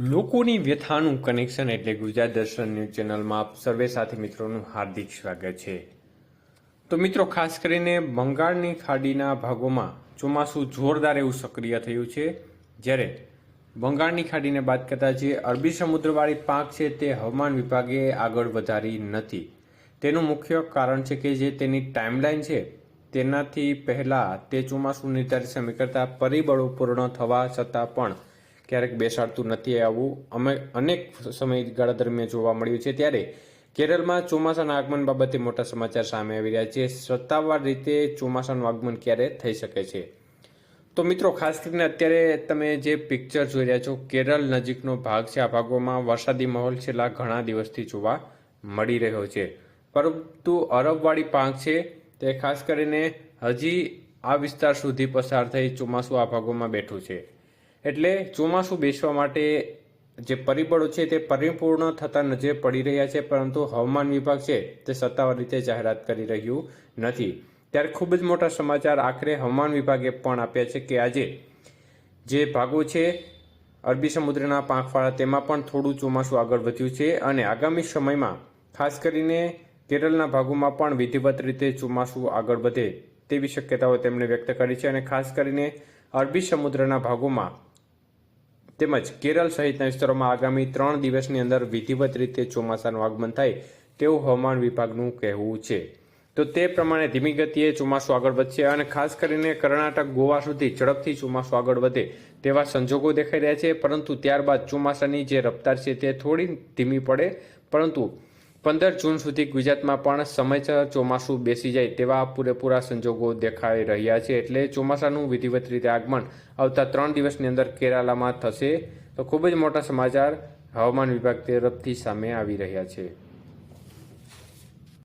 લોકોની વ્યથાનું કનેક્શન એટલે ગુજરાત દર્શન ન્યૂઝ ચેનલમાં આપ સર્વે સાથી મિત્રોનું હાર્દિક સ્વાગત છે. તો મિત્રો, ખાસ કરીને બંગાળની ખાડીના ભાગોમાં ચોમાસું જોરદાર એવું સક્રિય થયું છે. જ્યારે બંગાળની ખાડીને બાદ કરતાં જે અરબી સમુદ્રવાળી પાક છે તે હવામાન વિભાગે આગળ વધારી નથી. તેનું મુખ્ય કારણ છે કે જે તેની ટાઈમલાઈન છે તેનાથી પહેલાં તે ચોમાસું નિર્ધારિત સમય કરતાં પરિબળો પૂર્ણ થવા છતાં પણ ક્યારેક બેસાડતું નથી આવું. અમે અનેક સમયગાળા દરમિયાન જોવા મળ્યું છે ત્યારે કેરળમાં ચોમાસાના આગમન બાબતે મોટા સમાચાર સામે આવી રહ્યા છે. સત્તાવાર રીતે ચોમાસાનું આગમન ક્યારે થઈ શકે છે? તો મિત્રો, ખાસ કરીને અત્યારે તમે જે પિક્ચર જોઈ રહ્યા છો, કેરળ નજીકનો ભાગ છે. આ ભાગોમાં વરસાદી માહોલ છેલ્લા ઘણા દિવસથી જોવા મળી રહ્યો છે. પરંતુ અરબવાળી પાંખ છે તે ખાસ કરીને હજી આ વિસ્તાર સુધી પસાર થઈ ચોમાસું આ ભાગોમાં બેઠું છે. એટલે ચોમાસું બેસવા માટે જે પરિબળો છે તે પરિપૂર્ણ થતા નજરે પડી રહ્યા છે, પરંતુ હવામાન વિભાગ છે તે સત્તાવાર રીતે જાહેરાત કરી રહ્યું નથી. ત્યારે ખૂબ જ મોટા સમાચાર આખરે હવામાન વિભાગે પણ આપ્યા છે કે આજે જે ભાગો છે અરબી સમુદ્રના પાંખવાળા તેમાં પણ થોડું ચોમાસું આગળ વધ્યું છે અને આગામી સમયમાં ખાસ કરીને કેરળના ભાગોમાં પણ વિધિવત રીતે ચોમાસું આગળ વધે તેવી શક્યતાઓ તેમણે વ્યક્ત કરી છે અને ખાસ કરીને અરબી સમુદ્રના ભાગોમાં તેમજ કેરળ સહિતના વિસ્તારોમાં આગામી ત્રણ દિવસની અંદર વિધિવત રીતે ચોમાસાનું આગમન થાય તેવું હવામાન વિભાગનું કહેવું છે. તો તે પ્રમાણે ધીમી ગતિએ ચોમાસું આગળ વધશે અને ખાસ કરીને કર્ણાટક, ગોવા સુધી ઝડપથી ચોમાસું આગળ વધે તેવા સંજોગો દેખાઈ રહ્યા છે. પરંતુ ત્યારબાદ ચોમાસાની જે રફતાર છે તે થોડી ધીમી પડે, પરંતુ પંદર જૂન સુધી ગુજરાતમાં પણ સમયસર ચોમાસું બેસી જાય તેવા પૂરેપૂરા સંજોગો દેખાઈ રહ્યા છે એટલે ચોમાસાનું વિધિવત રીતે આગમન આવતા ત્રણ દિવસની અંદર કેરાલામાં થશે. તો ખૂબ જ મોટા સમાચાર હવામાન વિભાગ તરફથી સામે આવી રહ્યા છે.